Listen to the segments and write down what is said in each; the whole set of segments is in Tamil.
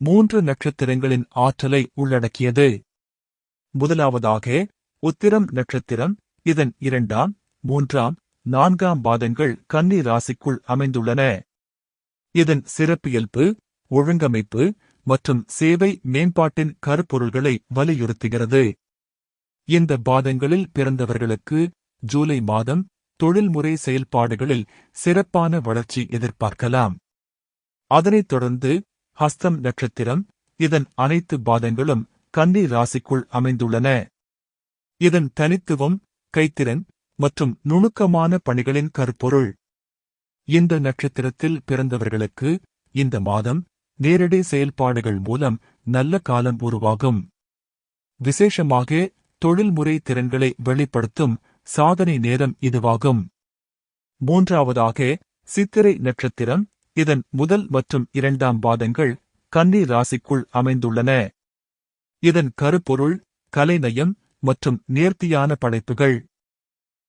மூன்று நட்சத்திரங்களின் ஆற்றலை உள்ளடக்கியது. முதலாவதாக உத்திரம் நட்சத்திரம் இதன் இரண்டாம் மூன்றாம் நான்காம் பாதங்கள் கன்னி ராசிக்குள் அமைந்துள்ளன. இதன் சிறப்பியல்பு ஒழுங்கமைப்பு மற்றும் சேவை மேம்பாட்டின் கருப்பொருள்களை வலியுறுத்துகிறது. இந்த பாதங்களில் பிறந்தவர்களுக்கு ஜூலை மாதம் தொழில்முறை செயல்பாடுகளில் சிறப்பான வளர்ச்சி எதிர்பார்க்கலாம். அதனைத் தொடர்ந்து ஹஸ்தம் நட்சத்திரம். இதன் அனைத்து பாதங்களும் கன்னி ராசிக்குள் அமைந்துள்ளன. இதன் தனித்துவம் கைத்திறன் மற்றும் நுணுக்கமான பணிகளின் கருப்பொருள். இந்த நட்சத்திரத்தில் பிறந்தவர்களுக்கு இந்த மாதம் நேரடி செயல்பாடுகள் மூலம் நல்ல காலம் உருவாகும். விசேஷமாக தொழில்முறை திறன்களை வெளிப்படுத்தும் சாதனை நேரம் இதுவாகும். மூன்றாவதாக சித்திரை நட்சத்திரம். இதன் முதல் மற்றும் இரண்டாம் பாதங்கள் கன்னி ராசிக்குள் அமைந்துள்ளன. இதன் கருப்பொருள் கலைநயம் மற்றும் நேர்த்தியான படைப்புகள்.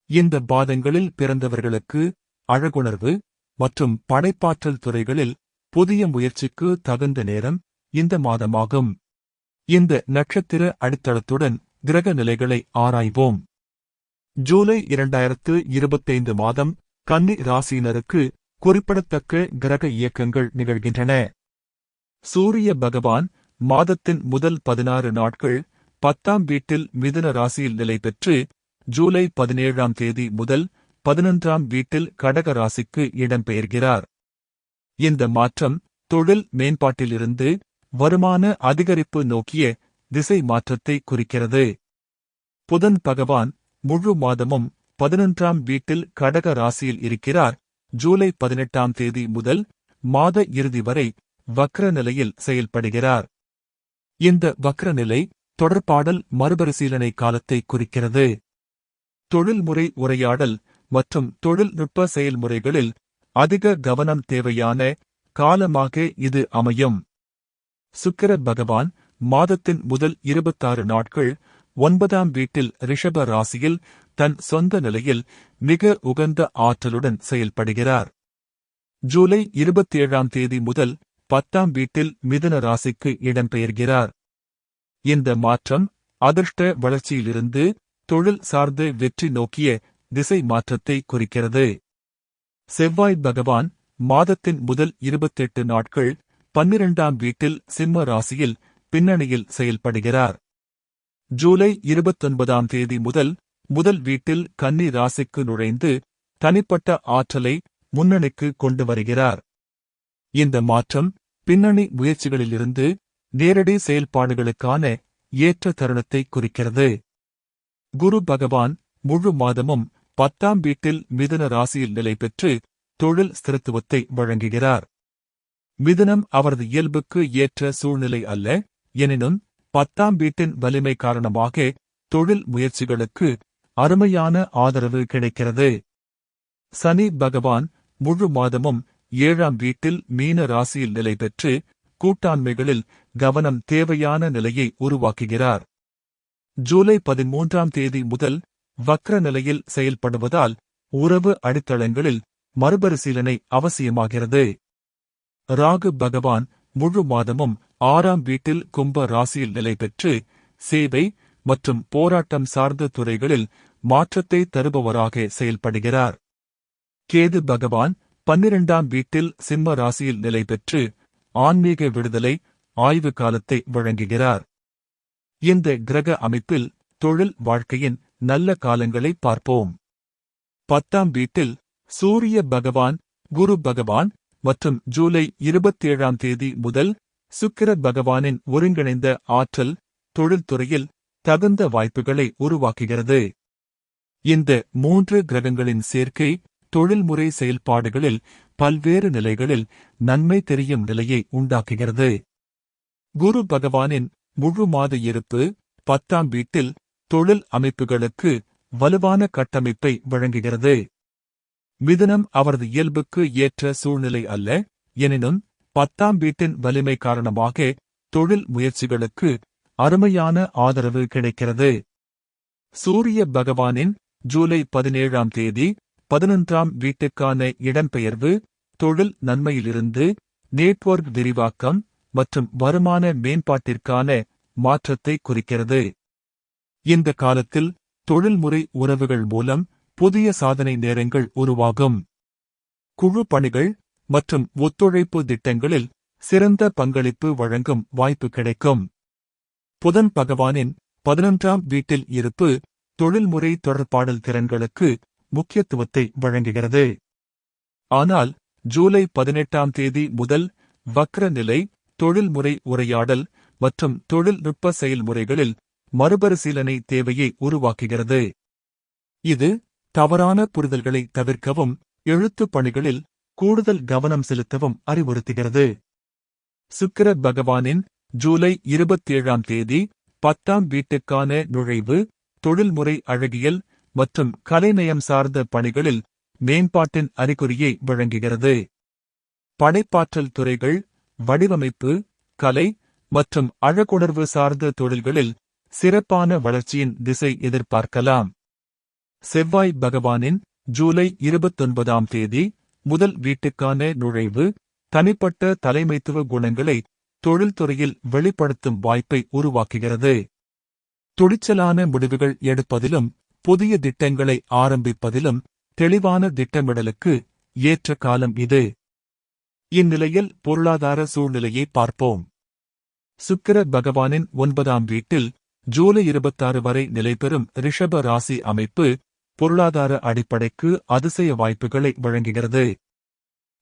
இந்த பாதங்களில் பிறந்தவர்களுக்கு அழகுணர்வு மற்றும் படைப்பாற்றல் துறைகளில் புதிய முயற்சிக்கு தகுந்த நேரம் இந்த மாதமாகும். இந்த நட்சத்திர அடித்தளத்துடன் கிரக நிலைகளை ஆராய்வோம். ஜூலை இரண்டாயிரத்து இருபத்தைந்து மாதம் கன்னி ராசியினருக்கு குறிப்பிடத்தக்க கிரக இயக்கங்கள் நிகழ்கின்றன. சூரிய பகவான் மாதத்தின் முதல் பதினாறு நாட்கள் பத்தாம் வீட்டில் மிதுன ராசியில் நிலை பெற்று ஜூலை பதினேழாம் தேதி முதல் பதினொன்றாம் வீட்டில் கடக ராசிக்கு இடம்பெயர்கிறார். இந்த மாற்றம் தொழில் மேம்பாட்டிலிருந்து வருமான அதிகரிப்பு நோக்கிய திசை மாற்றத்தை குறிக்கிறது. புதன் பகவான் முழு மாதமும் பதினொன்றாம் வீட்டில் கடக ராசியில் இருக்கிறார். ஜூலை பதினெட்டாம் தேதி முதல் மாத இறுதி வரை வக்ர நிலையில் செயல்படுகிறார். இந்த வக்ர நிலை தொடர்பாடல் மறுபரிசீலனை காலத்தை குறிக்கிறது. தொழில்முறை உரையாடல் மற்றும் தொழில்நுட்ப செயல்முறைகளில் அதிக கவனம் தேவையான காலமாக இது அமையும். சுக்கிர பகவான் மாதத்தின் முதல் இருபத்தாறு நாட்கள் ஒன்பதாம் வீட்டில் ரிஷப ராசியில் தன் சொந்த நிலையில் மிக உகந்த ஆற்றலுடன் செயல்படுகிறார். ஜூலை இருபத்தேழாம் தேதி முதல் பத்தாம் வீட்டில் மிதுன ராசிக்கு இடம்பெயர்கிறார். இந்த மாற்றம் அதிர்ஷ்ட வளர்ச்சியிலிருந்து தொழில் சார்ந்து வெற்றி நோக்கிய திசை மாற்றத்தை குறிக்கிறது. செவ்வாய் பகவான் மாதத்தின் முதல் இருபத்தெட்டு நாட்கள் பன்னிரண்டாம் வீட்டில் சிம்ம ராசியில் பின்னணியில் செயல்படுகிறார். ஜூலை இருபத்தொன்பதாம் தேதி முதல் முதல் வீட்டில் கன்னி ராசிக்கு நுழைந்து தனிப்பட்ட ஆற்றலை முன்னணிக்கு கொண்டு வருகிறார். இந்த மாற்றம் பின்னணி முயற்சிகளிலிருந்து நேரடி செயல்பாடுகளுக்கான ஏற்ற தருணத்தை குறிக்கிறது. குரு பகவான் முழு மாதமும் பத்தாம் வீட்டில் மிதுன ராசியில் நிலை பெற்று தொழில் ஸ்திரத்துவத்தை வழங்குகிறார். மிதுனம் அவரது இயல்புக்கு ஏற்ற சூழ்நிலை அல்ல எனினும் பத்தாம் வீட்டின் வலிமை காரணமாக தொழில் முயற்சிகளுக்கு அருமையான ஆதரவு கிடைக்கிறது. சனி பகவான் முழு மாதமும் ஏழாம் வீட்டில் மீன ராசியில் நிலை பெற்று கூட்டாண்மைகளில் கவனம் தேவையான நிலையை உருவாக்குகிறார். ஜூலை பதிமூன்றாம் தேதி முதல் வக்ர நிலையில் செயல்படுவதால் உறவு அடித்தளங்களில் மறுபரிசீலனை அவசியமாகிறது. ராகு பகவான் முழு மாதமும் ஆறாம் வீட்டில் கும்ப ராசியில் நிலை பெற்று சேவை மற்றும் போராட்டம் சார்ந்த துறைகளில் மாற்றத்தை தருபவராக செயல்படுகிறார். கேது பகவான் பன்னிரண்டாம் வீட்டில் சிம்ம ராசியில் நிலை பெற்று ஆன்மீக விடுதலை ஆய்வு காலத்தை வழங்குகிறார். இந்த கிரக அமைப்பில் தொழில் வாழ்க்கையின் நல்ல காலங்களை பார்ப்போம். பத்தாம் வீட்டில் சூரிய பகவான் குரு பகவான் மற்றும் ஜூலை இருபத்தேழாம் தேதி முதல் சுக்கிர பகவானின் ஒருங்கிணைந்த ஆற்றல் தொழில்துறையில் தகுந்த வாய்ப்புகளை உருவாக்குகிறது. இந்த மூன்று கிரகங்களின் சேர்க்கை தொழில்முறை செயல்பாடுகளில் பல்வேறு நிலைகளில் நன்மை தெரியும் நிலையை உண்டாக்குகிறது. குரு பகவானின் முழு மாத இருப்பு பத்தாம் வீட்டில் தொழில் அமைப்புகளுக்கு வலுவான கட்டமைப்பை வழங்குகிறது. மிதுனம் அவரது இயல்புக்கு ஏற்ற சூழ்நிலை அல்ல எனினும் பத்தாம் வீட்டின் வலிமை காரணமாக தொழில் முயற்சிகளுக்கு அருமையான ஆதரவு கிடைக்கிறது. சூரிய பகவானின் ஜூலை பதினேழாம் தேதி பதினொன்றாம் வீட்டுக்கான இடம்பெயர்வு தொழில் நன்மையிலிருந்து நெட்வொர்க் விரிவாக்கம் மற்றும் வருமான மேம்பாட்டிற்கான மாற்றத்தை குறிக்கிறது. இந்த காலத்தில் தொழில்முறை உறவுகள் மூலம் புதிய சாதனை நேரங்கள் உருவாகும். குழு பணிகள் மற்றும் ஒத்துழைப்பு திட்டங்களில் சிறந்த பங்களிப்பு வழங்கும் வாய்ப்பு கிடைக்கும். புதன் பகவானின் பதினொன்றாம் வீட்டில் இருப்பு தொழில்முறை தொடர்பாடல் திறன்களுக்கு முக்கியத்துவத்தை வழங்குகிறது. ஆனால் ஜூலை பதினெட்டாம் தேதி முதல் வக்ர நிலை தொழில்முறை உரையாடல் மற்றும் தொழில்நுட்ப செயல்முறைகளில் மறுபரிசீலனை தேவையை உருவாக்குகிறது. இது தவறான புரிதல்களை தவிர்க்கவும் எழுத்துப் பணிகளில் கூடுதல் கவனம் செலுத்தவும் அறிவுறுத்துகிறது. சுக்கிர பகவானின் ஜூலை இருபத்தேழாம் தேதி பத்தாம் வீட்டுக்கான நுழைவு தொழில்முறை அழகியல் மற்றும் கலைநயம் சார்ந்த பணிகளில் மேம்பாட்டின் அறிகுறியை வழங்குகிறது. படைப்பாற்றல் துறைகள் வடிவமைப்பு கலை மற்றும் அழகுணர்வு சார்ந்த தொழில்களில் சிறப்பான வளர்ச்சியின் திசை எதிர்பார்க்கலாம். செவ்வாய் பகவானின் ஜூலை இருபத்தொன்பதாம் தேதி முதல் வீட்டுக்கான நுழைவு தனிப்பட்ட தலைமைத்துவ குணங்களை தொழில்துறையில் வெளிப்படுத்தும் வாய்ப்பை உருவாக்குகிறது. துணிச்சலான முடிவுகள் எடுப்பதிலும் புதிய திட்டங்களை ஆரம்பிப்பதிலும் தெளிவான திட்டமிடலுக்கு ஏற்ற காலம் இது. இந்நிலையில் பொருளாதார சூழ்நிலையை பார்ப்போம். சுக்கிர பகவானின் ஒன்பதாம் வீட்டில் ஜூலை இருபத்தாறு வரை நிலைபெறும் ரிஷப ராசி அமைப்பு பொருளாதார அடிப்படைக்கு அதிசய வாய்ப்புகளை வழங்குகிறது.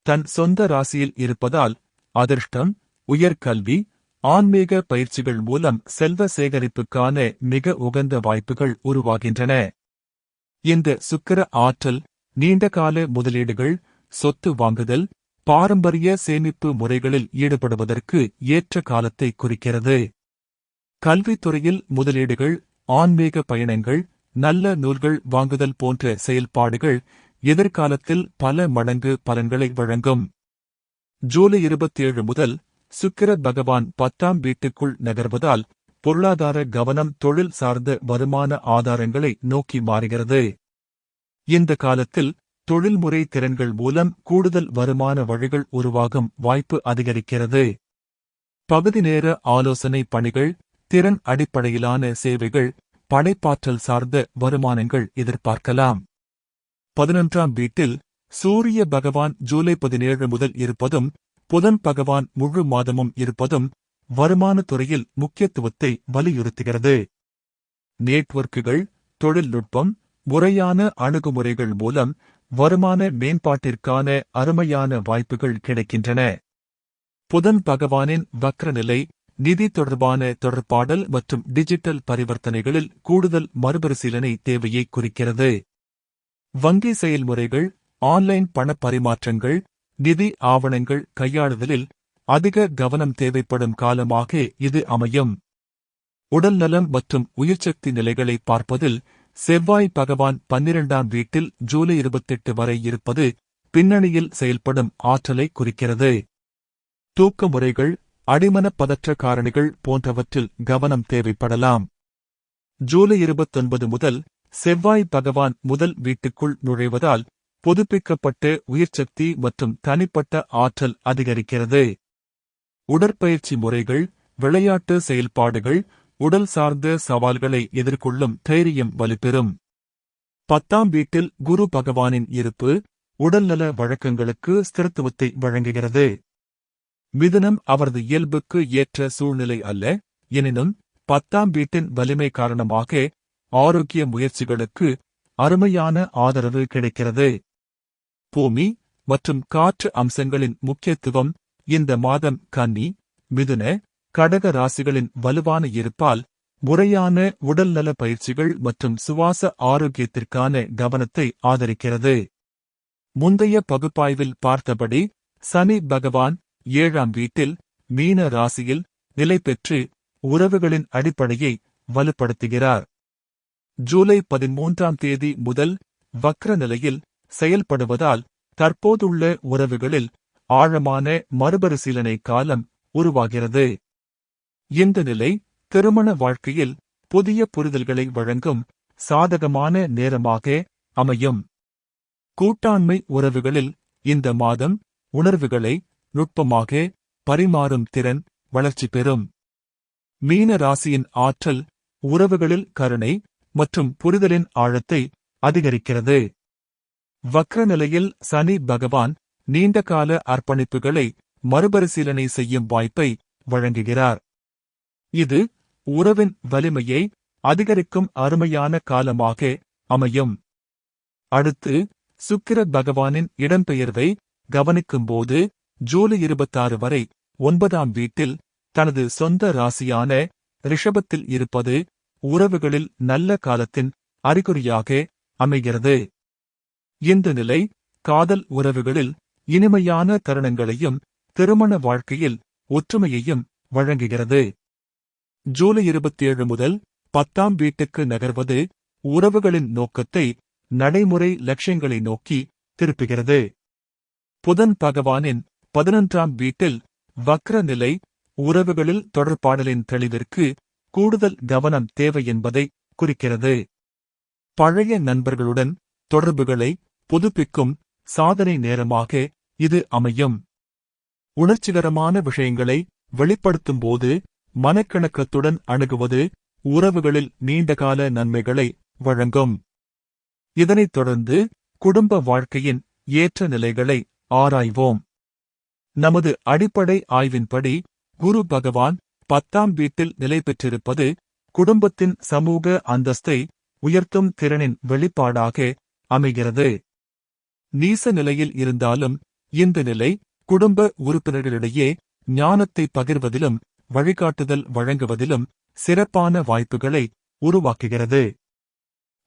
தன் சொந்த ராசியில் இருப்பதால் அதிர்ஷ்டம் உயர்கல்வி ஆன்மீக பயிற்சிகள் மூலம் செல்வ சேகரிப்புக்கான மிக உகந்த வாய்ப்புகள் உருவாகின்றன. இந்த சுக்கிர ஆற்றல் நீண்டகால முதலீடுகள் சொத்து வாங்குதல் பாரம்பரிய சேமிப்பு முறைகளில் ஈடுபடுவதற்கு ஏற்ற காலத்தை குறிக்கிறது. கல்வித்துறையில் முதலீடுகள் ஆன்மீக பயணங்கள் நல்ல நூல்கள் வாங்குதல் போன்ற செயல்பாடுகள் எதிர்காலத்தில் பல மடங்கு பலன்களை வழங்கும். ஜூலை இருபத்தேழு முதல் சுக்கிர பகவான் பத்தாம் வீட்டுக்குள் நகர்வதால் பொருளாதார கவனம் தொழில் சார்ந்த வருமான ஆதாரங்களை நோக்கி மாறுகிறது. இந்த காலத்தில் தொழில்முறை திறன்கள் மூலம் கூடுதல் வருமான வழிகள் உருவாகும் வாய்ப்பு அதிகரிக்கிறது. பகுதி நேர ஆலோசனை பணிகள் திறன் அடிப்படையிலான சேவைகள் படைப்பாற்றல் சார்ந்த வருமானங்கள் எதிர்பார்க்கலாம். பதினொன்றாம் வீட்டில் சூரிய பகவான் ஜூலை பதினேழு முதல் இருப்பதும் புதன் பகவான் முழு மாதமும் இருப்பதும் வருமான துறையில் முக்கியத்துவத்தை வலியுறுத்துகிறது. நெட்வொர்க்குகள் தொழில்நுட்பம் முறையான அணுகுமுறைகள் மூலம் வருமான மேம்பாட்டிற்கான அருமையான வாய்ப்புகள் கிடைக்கின்றன. புதன் பகவானின் வக்ரநிலை நிதி தொடர்பான தொடர்பாடல் மற்றும் டிஜிட்டல் பரிவர்த்தனைகளில் கூடுதல் மறுபரிசீலனை தேவையை குறிக்கிறது. வங்கி செயல்முறைகள் ஆன்லைன் பண பரிமாற்றங்கள் நிதி ஆவணங்கள் கையாளுதலில் அதிக கவனம் தேவைப்படும் காலமாக இது அமையும். உடல்நலம் மற்றும் உயிர்ச்சக்தி நிலைகளை பார்ப்பதில் செவ்வாய் பகவான் பன்னிரண்டாம் வீட்டில் ஜூலை இருபத்தெட்டு வரை இருப்பது பின்னணியில் செயல்படும் ஆற்றலை குறிக்கிறது. தூக்க முறைகள் அடிமன பதற்ற காரணிகள் போன்றவற்றில் கவனம் தேவைப்படலாம். ஜூலை இருபத்தொன்பது முதல் செவ்வாய் பகவான் முதல் வீட்டுக்குள் நுழைவதால் புதுப்பிக்கப்பட்டு உயிர்ச்சக்தி மற்றும் தனிப்பட்ட ஆற்றல் அதிகரிக்கிறது. உடற்பயிற்சி முறைகள் விளையாட்டு செயல்பாடுகள் உடல் சார்ந்த சவால்களை எதிர்கொள்ளும் தைரியம் வலுப்பெறும். பத்தாம் வீட்டில் குரு பகவானின் இருப்பு உடல்நல வழக்கங்களுக்கு ஸ்திரத்துவத்தை வழங்குகிறது. மிதுனம் அவரது இயல்புக்கு ஏற்ற சூழ்நிலை அல்ல எனினும் பத்தாம் வீட்டின் வலிமை காரணமாக ஆரோக்கிய முயற்சிகளுக்கு அருமையான ஆதரவு கிடைக்கிறது. பூமி மற்றும் காற்று அம்சங்களின் முக்கியத்துவம் இந்த மாதம் கன்னி மிதுன கடக ராசிகளின் வலுவான இருப்பால் முறையான உடல்நல பயிற்சிகள் மற்றும் சுவாச ஆரோக்கியத்திற்கான கவனத்தை ஆதரிக்கிறது. முந்தைய பகுப்பாய்வில் பார்த்தபடி சனி பகவான் ஏழாம் வீட்டில் மீன ராசியில் நிலை பெற்று உறவுகளின் அடிப்படையை வலுப்படுத்துகிறார். ஜூலை பதிமூன்றாம் தேதி முதல் வக்ர நிலையில் செயல்படுவதால் தற்போதுள்ள உறவுகளில் ஆழமான மறுபரிசீலனை காலம் உருவாகிறது. இந்த நிலை திருமண வாழ்க்கையில் புதிய புரிதல்களை வழங்கும் சாதகமான நேரமாக அமையும். கூட்டாண்மை உறவுகளில் இந்த மாதம் உணர்வுகளை நுட்பமாக பரிமாறும் திறன் வளர்ச்சி பெறும். மீன ராசியின் ஆற்றல் உறவுகளில் கருணை மற்றும் புரிதலின் ஆழத்தை அதிகரிக்கிறது. வக்ர நிலையில் சனி பகவான் நீண்டகால அர்ப்பணிப்புகளை மறுபரிசீலனை செய்யும் வாய்ப்பை வழங்குகிறார். இது உறவின் வலிமையை அதிகரிக்கும் அருமையான காலமாக அமையும். அடுத்து சுக்கிர பகவானின் இடம்பெயர்வை கவனிக்கும்போது ஜூலை இருபத்தாறு வரை ஒன்பதாம் வீட்டில் தனது சொந்த ராசியான ரிஷபத்தில் இருப்பது உறவுகளில் நல்ல காலத்தின் அறிகுறியாக அமைகிறது. இந்த நிலை காதல் உறவுகளில் இனிமையான தருணங்களையும் திருமண வாழ்க்கையில் ஒற்றுமையையும் வழங்குகிறது. ஜூலை இருபத்தேழு முதல் பத்தாம் வீட்டுக்கு நகர்வது உறவுகளின் நோக்கத்தை நடைமுறை லட்சியங்களை நோக்கி திருப்புகிறது. புதன் பகவானின் பதினொன்றாம் வீட்டில் வக்ர நிலை உறவுகளில் தொடர்பாடலின் தெளிவிற்கு கூடுதல் கவனம் தேவை என்பதை குறிக்கிறது. பழைய நண்பர்களுடன் தொடர்புகளை புதுப்பிக்கும் சாதனை நேரமாக இது அமையும். உணர்ச்சிகரமான விஷயங்களை வெளிப்படுத்தும்போது மனக்கணக்கத்துடன் அணுகுவது உறவுகளில் நீண்டகால நன்மைகளை வழங்கும். இதனைத் தொடர்ந்து குடும்ப வாழ்க்கையின் ஏற்ற நிலைகளை ஆராய்வோம். நமது அடிப்படை ஆய்வின்படி குரு பகவான் பத்தாம் வீட்டில் நிலை பெற்றிருப்பது குடும்பத்தின் சமூக அந்தஸ்தை உயர்த்தும் திறனின் வெளிப்பாடாக அமைகிறது. நீச நிலையில் இருந்தாலும் இந்த நிலை குடும்ப உறுப்பினர்களிடையே ஞானத்தை பகிர்வதிலும் வழிகாட்டுதல் வழங்குவதிலும் சிறப்பான வாய்ப்புகளை உருவாக்குகிறது.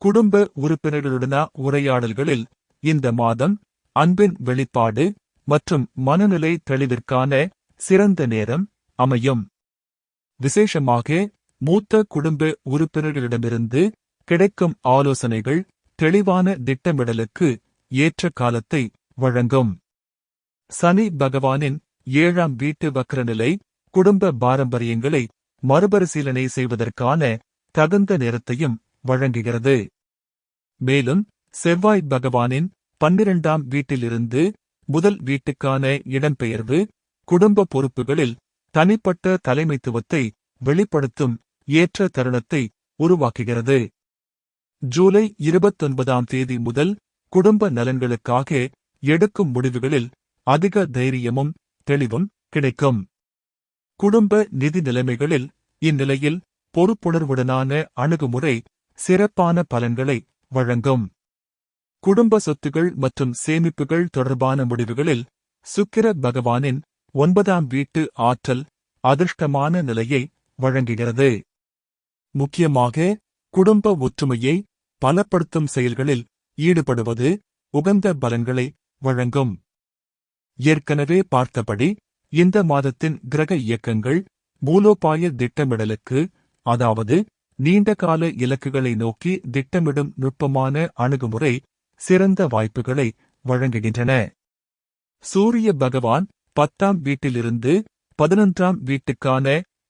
குடும்ப உறுப்பினர்களுடன உரையாடல்களில் இந்த மாதம் அன்பின் வெளிப்பாடு மற்றும் மனநிலை தெளிவிற்கான சிறந்த நேரம் அமையும். விசேஷமாக மூத்த குடும்ப உறுப்பினர்களிடமிருந்து கிடைக்கும் ஆலோசனைகள் தெளிவான திட்டமிடலுக்கு ஏற்ற காலத்தை வழங்கும். சனி பகவானின் ஏழாம் வீட்டு வக்ரநிலை குடும்ப பாரம்பரியங்களை மறுபரிசீலனை செய்வதற்கான தகுந்த நேரத்தையும் வழங்குகிறது. மேலும் செவ்வாய் பகவானின் பன்னிரண்டாம் வீட்டிலிருந்து முதல் வீட்டுக்கான இடம்பெயர்வு குடும்ப பொறுப்புகளில் தனிப்பட்ட தலைமைத்துவத்தை வெளிப்படுத்தும் ஏற்ற தருணத்தை உருவாக்குகிறது. ஜூலை இருபத்தொன்பதாம் தேதி முதல் குடும்ப நலன்களுக்காக எடுக்கும் முடிவுகளில் அதிக தைரியமும் தெளிவும் கிடைக்கும். குடும்ப நிதி நிலைமைகளில் இந்நிலையில் பொறுப்புணர்வுடனான அணுகுமுறை சிறப்பான பலன்களை வழங்கும். குடும்ப சொத்துகள் மற்றும் சேமிப்புகள் தொடர்பான முடிவுகளில் சுக்கிர பகவானின் ஒன்பதாம் வீட்டு ஆற்றல் அதிர்ஷ்டமான நிலையை வழங்குகிறது. முக்கியமாக குடும்ப ஒற்றுமையை பலப்படுத்தும் செயல்களில் ஈடுபடுவது உகந்த பலன்களை வழங்கும். ஏற்கனவே பார்த்தபடி இந்த மாதத்தின் கிரக இயக்கங்கள் மூலோபாய திட்டமிடலுக்கு அதாவது நீண்டகால இலக்குகளை நோக்கி திட்டமிடும் நுட்பமான அணுகுமுறை சிறந்த வாய்ப்புகளை வழங்குகின்றன. சூரிய பகவான் பத்தாம் வீட்டிலிருந்து பதினொன்றாம் வீட்டுக்கான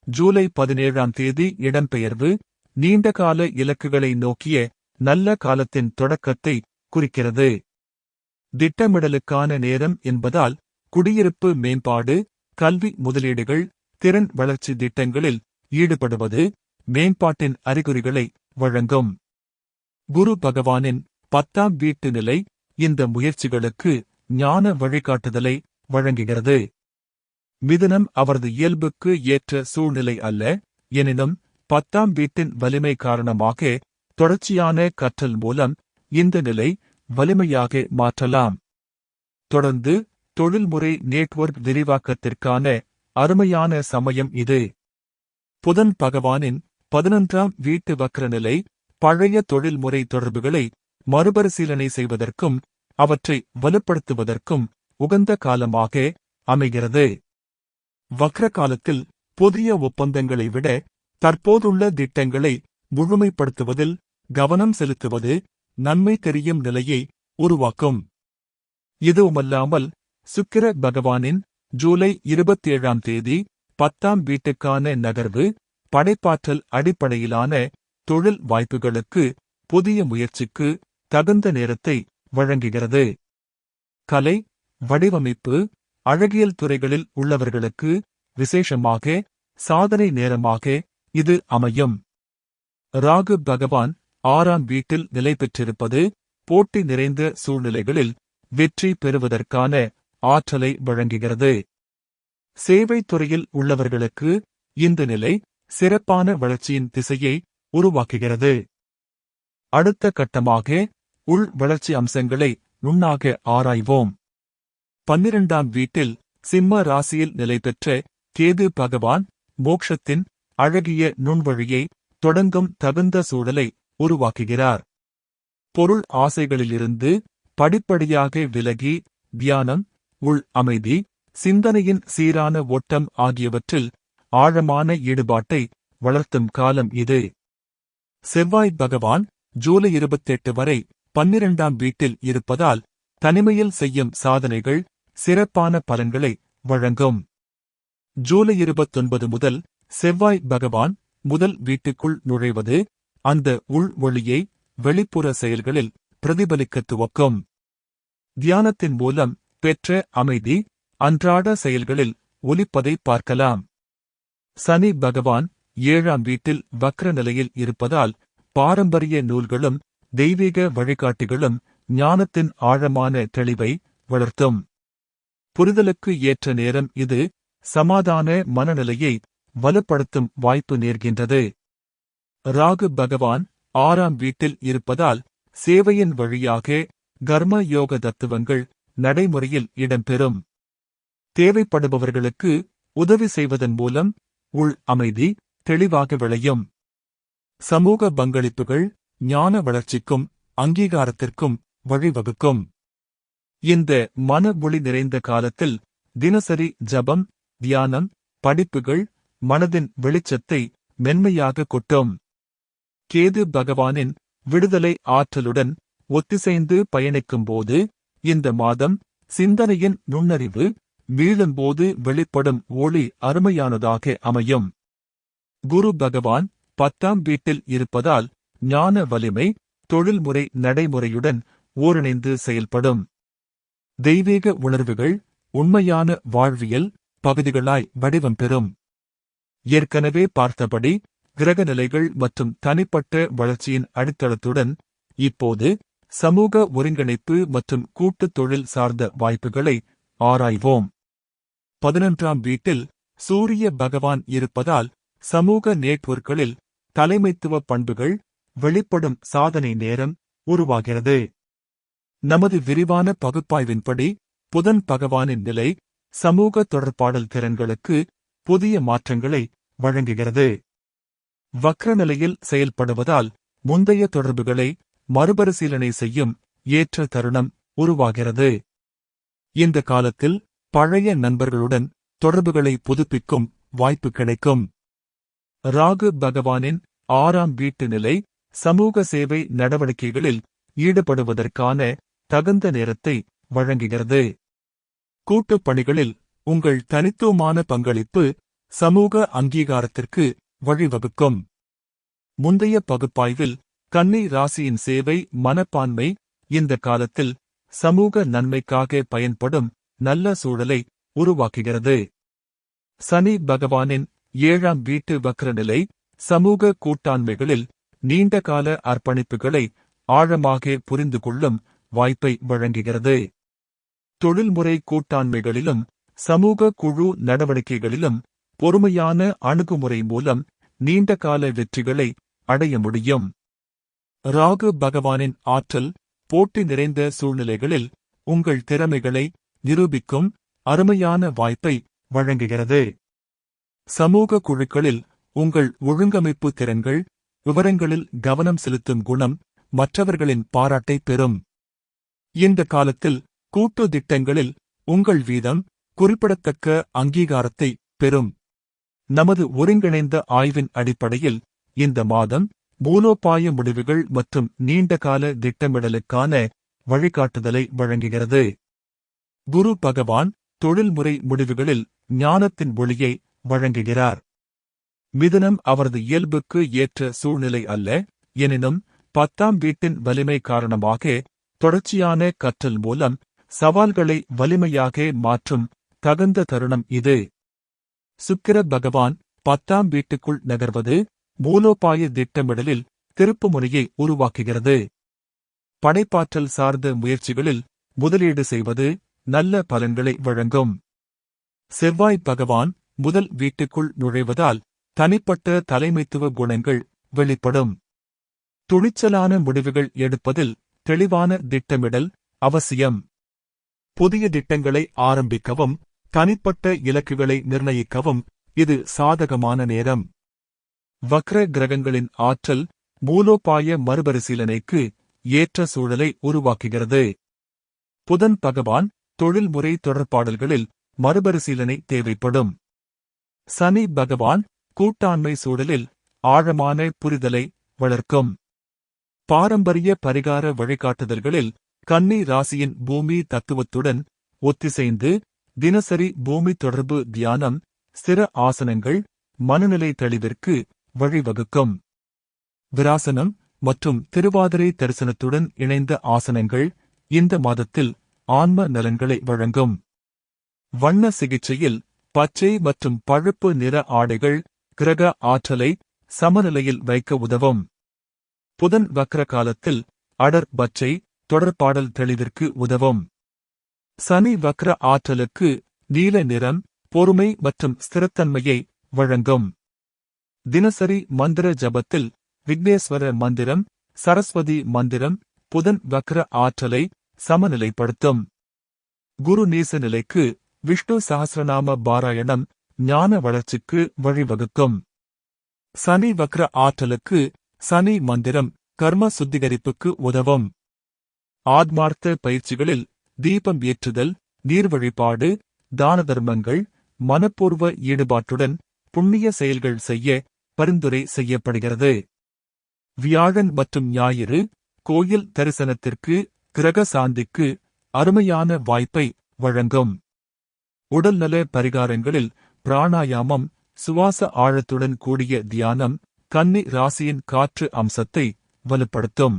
ஜூலை பதினேழாம் தேதி இடம்பெயர்வு நீண்டகால இலக்குகளை நோக்கிய நல்ல காலத்தின் தொடக்கத்தை குறிக்கிறது. திட்டமிடலுக்கான நேரம் என்பதால் குடியிருப்பு மேம்பாடு கல்வி முதலீடுகள் திறன் வளர்ச்சி திட்டங்களில் ஈடுபடுவது மேம்பாட்டின் அறிகுறிகளை வழங்கும். குரு பகவானின் பத்தாம் வீட்டு நிலை இந்த முயற்சிகளுக்கு ஞான வழிகாட்டுதலை வழங்குகிறது. மிதுனம் அவரது இயல்புக்கு ஏற்ற சூழ்நிலை அல்ல எனினும் பத்தாம் வீட்டின் வலிமை காரணமாக தொடர்ச்சியான கற்றல் மூலம் இந்த நிலை வலிமையாக மாற்றலாம். தொடர்ந்து தொழில்முறை நெட்வொர்க் விரிவாக்கத்திற்கான அருமையான சமயம் இது. புதன் பகவானின் பதினொன்றாம் வீட்டு வக்ர நிலை பழைய தொழில்முறை தொடர்புகளை மறுபரிசீலனை செய்வதற்கும் அவற்றை வலுப்படுத்துவதற்கும் உகந்த காலமாக அமைகிறது. வக்ர காலத்தில் புதிய ஒப்பந்தங்களை விட தற்போதுள்ள திட்டங்களை முழுமைப்படுத்துவதில் கவனம் செலுத்துவது நன்மை தெரியும் நிலையை உருவாக்கும். இதுவுமல்லாமல் சுக்கிர பகவானின் ஜூலை இருபத்தேழாம் தேதி பத்தாம் வீட்டுக்கான நகர்வு படைப்பாற்றல் அடிப்படையிலான தொழில் வாய்ப்புகளுக்கு புதிய முயற்சிக்கு தகுந்த நேரத்தை வழங்குகிறது. கலை வடிவமைப்பு அழகியல் துறைகளில் உள்ளவர்களுக்கு விசேஷமாக சாதனை நேரமாக இது அமையும். ராகு பகவான் ஆறாம் வீட்டில் நிலை பெற்றிருப்பது போட்டி நிறைந்த சூழ்நிலைகளில் வெற்றி பெறுவதற்கான ஆற்றலை வழங்குகிறது. சேவைத் துறையில் உள்ளவர்களுக்கு இந்த நிலை சிறப்பான வளர்ச்சியின் திசையை உருவாக்குகிறது. அடுத்த கட்டமாக உள் வளர்ச்சி அம்சங்களை நுண்ணாக ஆராய்வோம். பன்னிரண்டாம் வீட்டில் சிம்ம ராசியில் நிலை பெற்ற கேது பகவான் மோக்ஷத்தின் அழகிய நுண்வழியை தொடங்கும் தகுந்த சூழலை உருவாக்குகிறார். பொருள் ஆசைகளிலிருந்து படிப்படியாக விலகி தியானம் உள் அமைதி சிந்தனையின் சீரான ஓட்டம் ஆகியவற்றில் ஆழமான ஈடுபாட்டை வளர்த்தும் காலம் இது. செவ்வாய் பகவான் ஜூலை இருபத்தெட்டு வரை பன்னிரண்டாம் வீட்டில் இருப்பதால் தனிமையில் செய்யும் சாதனைகள் சிறப்பான பலன்களை வழங்கும். ஜூலை இருபத்தொன்பது முதல் செவ்வாய் பகவான் முதல் வீட்டுக்குள் நுழைவது அந்த உள் ஒளியை வெளிப்புற செயல்களில் பிரதிபலிக்க துவக்கும். தியானத்தின் மூலம் பெற்ற அமைதி அன்றாட செயல்களில் ஒலிப்பதை பார்க்கலாம். சனி பகவான் ஏழாம் வீட்டில் வக்ர நிலையில் இருப்பதால் பாரம்பரிய நூல்களும் தெய்வீக வழிகாட்டிகளும் ஞானத்தின் ஆழமான தெளிவை வளர்த்தும். புரிதலுக்கு ஏற்ற நேரம் இது சமாதான மனநிலையை வலுப்படுத்தும் வாய்ப்பு நேர்கின்றது. ராகு பகவான் ஆறாம் வீட்டில் இருப்பதால் சேவையின் வழியாக கர்ம யோக தத்துவங்கள் நடைமுறையில் இடம்பெறும். தேவைப்படுபவர்களுக்கு உதவி செய்வதன் மூலம் உள் அமைதி தெளிவாக விளையும். சமூக பங்களிப்புகள் ஞான வளர்ச்சிக்கும் அங்கீகாரத்திற்கும் வழிவகுக்கும். இந்த மன ஒளி நிறைந்த காலத்தில் தினசரி ஜபம் தியானம் படிப்புகள் மனதின் வெளிச்சத்தை மென்மையாக கொட்டும். கேது பகவானின் விடுதலை ஆற்றலுடன் ஒத்திசைந்து பயணிக்கும்போது இந்த மாதம் சிந்தனையின் நுண்ணறிவு மீளும்போது வெளிப்படும் ஒளி அருமையானதாக அமையும். குரு பகவான் பத்தாம் வீட்டில் இருப்பதால் ஞான வலிமை தொழில்முறை நடைமுறையுடன் ஓரிணைந்து செயல்படும். தெய்வீக உணர்வுகள் உண்மையான வாழ்வியல் பகுதிகளாய் வடிவம் பெறும். ஏற்கனவே பார்த்தபடி கிரகநிலைகள் மற்றும் தனிப்பட்ட வளர்ச்சியின் அடித்தளத்துடன் இப்போது சமூக ஒருங்கிணைப்பு மற்றும் கூட்டுத் தொழில் சார்ந்த வாய்ப்புகளை ஆராய்வோம். பதினொன்றாம் வீட்டில் சூரிய பகவான் இருப்பதால் சமூக நெட்வொர்க்குகளில் தலைமைத்துவ பண்புகள் வெளிப்படும் சாதனை நேரம் உருவாகிறது. நமது விரிவான பகுப்பாய்வின்படி புதன் பகவானின் நிலை சமூக தொடர்பாடல் திறன்களுக்கு புதிய மாற்றங்களை வழங்குகிறது. வக்ரநிலையில் செயல்படுவதால் முந்தைய தொடர்புகளை மறுபரிசீலனை செய்யும் ஏற்ற தருணம் உருவாகிறது. இந்த காலத்தில் பழைய நண்பர்களுடன் தொடர்புகளை புதுப்பிக்கும் வாய்ப்பு கிடைக்கும். ராகு பகவானின் ஆறாம் வீட்டு நிலை சமூக சேவை நடவடிக்கைகளில் ஈடுபடுவதற்கான தகுந்த நேரத்தை வழங்குகிறது. கூட்டுப் பணிகளில் உங்கள் தனித்துவமான பங்களிப்பு சமூக அங்கீகாரத்திற்கு வழிவகுக்கும். முந்தைய பகுப்பாய்வில் கன்னி ராசியின் சேவை மனப்பான்மை இந்த காலத்தில் சமூக நன்மைக்காக பயன்படும் நல்ல சூழலை உருவாக்குகிறது. சனி பகவானின் ஏழாம் வீட்டு வக்ரநிலை சமூக கூட்டாண்மைகளில் நீண்டகால அர்ப்பணிப்புகளை ஆழமாக புரிந்து கொள்ளும் வாய்ப்பை வழங்குகிறது. தொழில்முறை கூட்டாண்மைகளிலும் சமூக குழு நடவடிக்கைகளிலும் பொறுமையான அணுகுமுறை மூலம் நீண்ட கால வெற்றிகளை அடைய முடியும். ராகு பகவானின் ஆற்றல் போட்டி நிறைந்த சூழ்நிலைகளில் உங்கள் திறமைகளை நிரூபிக்கும் அருமையான வாய்ப்பை வழங்குகிறது. சமூக குழுக்களில் உங்கள் ஒழுங்கமைப்பு திறன்கள் விவரங்களில் கவனம் செலுத்தும் குணம் மற்றவர்களின் பாராட்டை பெறும். இந்த காலத்தில் கூட்டு திட்டங்களில் உங்கள் வீதம் குறிப்பிடத்தக்க அங்கீகாரத்தை பெறும். நமது ஒருங்கிணைந்த ஆய்வின் அடிப்படையில் இந்த மாதம் மூலோபாய முடிவுகள் மற்றும் நீண்டகால திட்டமிடலுக்கான வழிகாட்டுதலை வழங்குகிறது. குரு பகவான் தொழில்முறை முடிவுகளில் ஞானத்தின் ஒளியை வழங்குகிறார். மிதுனம் அவரது இயல்புக்கு ஏற்ற சூழ்நிலை அல்ல எனினும் பத்தாம் வீட்டின் வலிமை காரணமாக தொடர்ச்சியான கற்றல் மூலம் சவால்களை வலிமையாக மாற்றும் தகுந்த தருணம் இது. சுக்கிர பகவான் பத்தாம் வீட்டுக்குள் நகர்வது மூலோபாய திட்டமிடலில் திருப்புமுனையை உருவாக்குகிறது. படைப்பாற்றல் சார்ந்த முயற்சிகளில் முதலீடு செய்வது நல்ல பலன்களை வழங்கும். செவ்வாய் பகவான் முதல் வீட்டுக்குள் நுழைவதால் தனிப்பட்ட தலைமைத்துவ குணங்கள் வெளிப்படும். துணிச்சலான முடிவுகள் எடுப்பதில் தெளிவான திட்டமிடல் அவசியம். புதிய திட்டங்களை ஆரம்பிக்கவும் தனிப்பட்ட இலக்குகளை நிர்ணயிக்கவும் இது சாதகமான நேரம். வக்ர கிரகங்களின் ஆற்றல் மூலோபாய மறுபரிசீலனைக்கு ஏற்ற சூழலை உருவாக்குகிறது. புதன் பகவான் தொழில்முறை தொடர்பாடல்களில் மறுபரிசீலனை தேவைப்படும். சனி பகவான் கூட்டாண்மை சூழலில் ஆழமான புரிதலை வளர்க்கும். பாரம்பரிய பரிகார வழிகாட்டுதல்களில் கன்னி ராசியின் பூமி தத்துவத்துடன் ஒத்திசைந்து தினசரி பூமி தொடர்பு தியானம் சிற ஆசனங்கள் மனநிலை தெளிவிற்கு வழிவகுக்கும். விராசனம் மற்றும் திருவாதிரை தரிசனத்துடன் இணைந்த ஆசனங்கள் இந்த மாதத்தில் ஆன்ம நலன்களை வழங்கும். வண்ண சிகிச்சையில் பச்சை மற்றும் பழுப்பு நிற ஆடைகள் கிரக ஆற்றலை சமநிலையில் வைக்க உதவும். புதன் வக்ர காலத்தில் அடர் பச்சை தொடர்பாடல் தெளிவிற்கு உதவும். சனி வக்ர ஆற்றலுக்கு நீல நிறம் பொறுமை மற்றும் ஸ்திரத்தன்மையை வழங்கும். தினசரி மந்திர ஜபத்தில் விக்னேஸ்வர மந்திரம் சரஸ்வதி மந்திரம் புதன் வக்ர ஆற்றலை சமநிலைப்படுத்தும். குரு நீச நிலைக்கு விஷ்ணு சகசிரநாம பாராயணம் ஞான வளர்ச்சிக்கு வழிவகுக்கும். சனி வக்ர ஆற்றலுக்கு சனி மந்திரம் கர்ம சுத்திகரிப்புக்கு உதவும். ஆத்மார்த்த பயிற்சிகளில் தீபம் ஏற்றுதல் நீர் வழிபாடு தான தர்மங்கள் மனப்பூர்வ ஈடுபாட்டுடன் புண்ணிய செயல்கள் செய்ய பரிந்துரை செய்யப்படுகிறது. வியாழன் மற்றும் ஞாயிறு கோயில் தரிசனத்திற்கு கிரக சாந்திக்கு அருமையான வாய்ப்பை வழங்கும். உடல்நல பரிகாரங்களில் பிராணாயாமம் சுவாச ஆழத்துடன் கூடிய தியானம் கன்னி ராசியின் காற்று அம்சத்தை வலுப்படுத்தும்.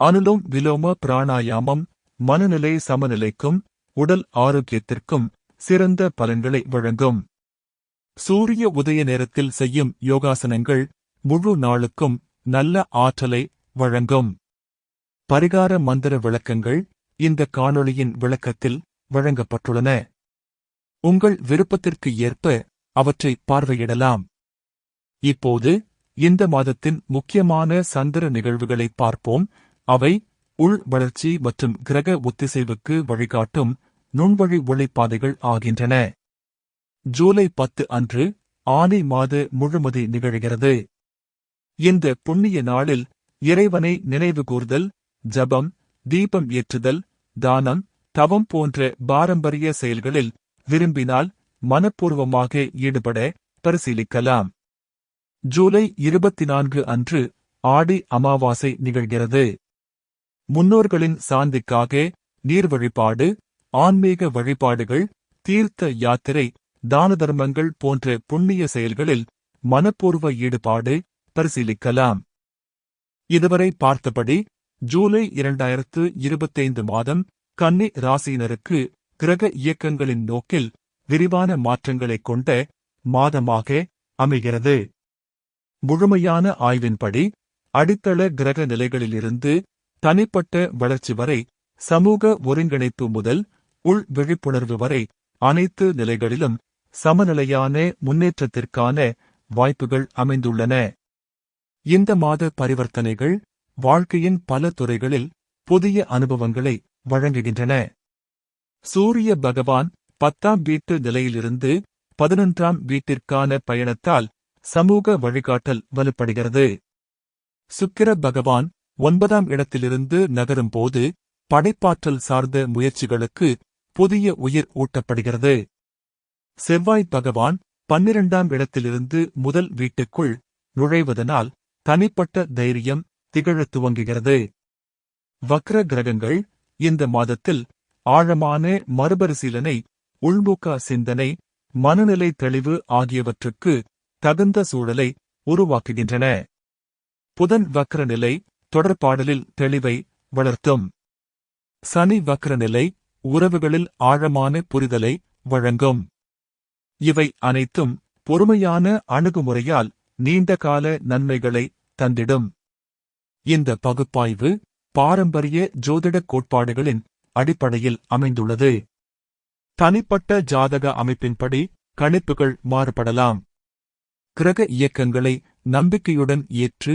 அனுலோம் விலோம பிராணாயாமம் மனநிலை சமநிலைக்கும் உடல் ஆரோக்கியத்திற்கும் சிறந்த பலன்களை வழங்கும். சூரிய உதய நேரத்தில் செய்யும் யோகாசனங்கள் முழு நாளுக்கும் நல்ல ஆற்றலை வழங்கும். பரிகார மந்திர விளக்கங்கள் இந்த காணொளியின் விளக்கத்தில் வழங்கப்பட்டுள்ளன. உங்கள் விருப்பத்திற்கு ஏற்ப அவற்றை பார்வையிடலாம். இப்போது இந்த மாதத்தின் முக்கியமான சந்திர நிகழ்வுகளை பார்ப்போம். அவை உள் வளர்ச்சி மற்றும் கிரக ஒத்திசைவுக்கு வழிகாட்டும் நுண்வழி ஒளிப்பாதைகள் ஆகின்றன. ஜூலை பத்து அன்று ஆனி மாத முழுமதி நிகழ்கிறது. இந்த புண்ணிய நாளில் இறைவனை நினைவுகூர்தல் ஜபம் தீபம் ஏற்றுதல் தானம் தவம் போன்ற பாரம்பரிய செயல்களில் விரும்பினால் மனப்பூர்வமாக ஈடுபட பரிசீலிக்கலாம். ஜூலை இருபத்தி நான்கு அன்று ஆடி அமாவாசை நிகழ்கிறது. முன்னோர்களின் சாந்திக்காக நீர் வழிபாடு ஆன்மீக வழிபாடுகள் தீர்த்த யாத்திரை தான தர்மங்கள் போன்ற புண்ணிய செயல்களில் மனப்பூர்வ ஈடுபாடு பரிசீலிக்கலாம். இதுவரை பார்த்தபடி ஜூலை இரண்டாயிரத்து இருபத்தைந்து மாதம் கன்னி ராசியினருக்கு கிரக இயக்கங்களின் நோக்கில் விரிவான மாற்றங்களைக் கொண்ட மாதமாக அமைகிறது. முழுமையான ஆய்வின்படி அடித்தள கிரக நிலைகளிலிருந்து தனிப்பட்ட வளர்ச்சி வரை சமூக ஒருங்கிணைப்பு முதல் உள் விழிப்புணர்வு வரை அனைத்து நிலைகளிலும் சமநிலையான முன்னேற்றத்திற்கான வாய்ப்புகள் அமைந்துள்ளன. இந்த மாத பரிவர்த்தனைகள் வாழ்க்கையின் பல துறைகளில் புதிய அனுபவங்களை வழங்குகின்றன. சூரிய பகவான் பத்தாம் வீட்டு நிலையிலிருந்து பதினொன்றாம் வீட்டிற்கான பயணத்தால் சமூக வழிகாட்டல் வலுப்படுகிறது. சுக்கிர பகவான் ஒன்பதாம் இடத்திலிருந்து நகரும் போது படைப்பாற்றல் சார்ந்த முயற்சிகளுக்கு புதிய உயிர் ஊட்டப்படுகிறது. செவ்வாய் பகவான் பன்னிரண்டாம் இடத்திலிருந்து முதல் வீட்டுக்குள் நுழைவதனால் தனிப்பட்ட தைரியம் திகழத் துவங்குகிறது. வக்ர கிரகங்கள் இந்த மாதத்தில் ஆழமான மறுபரிசீலனை உள்முக சிந்தனை மனநிலை தெளிவு ஆகியவற்றுக்கு தகுந்த சூழலை உருவாக்குகின்றன. புதன் வக்ர நிலை தொடர்பாடலில் தெளிவை வளர்த்தும். சனி வக்ர நிலை உறவுகளில் ஆழமான புரிதலை வழங்கும். இவை அனைத்தும் பொறுமையான அணுகுமுறையால் நீண்டகால நன்மைகளை தந்திடும். இந்த பகுப்பாய்வு பாரம்பரிய ஜோதிடக் கோட்பாடுகளின் அடிப்படையில் அமைந்துள்ளது. தனிப்பட்ட ஜாதக அமைப்பின்படி கணிப்புகள் மாறுபடலாம். கிரக இயக்கங்களை நம்பிக்கையுடன் ஏற்று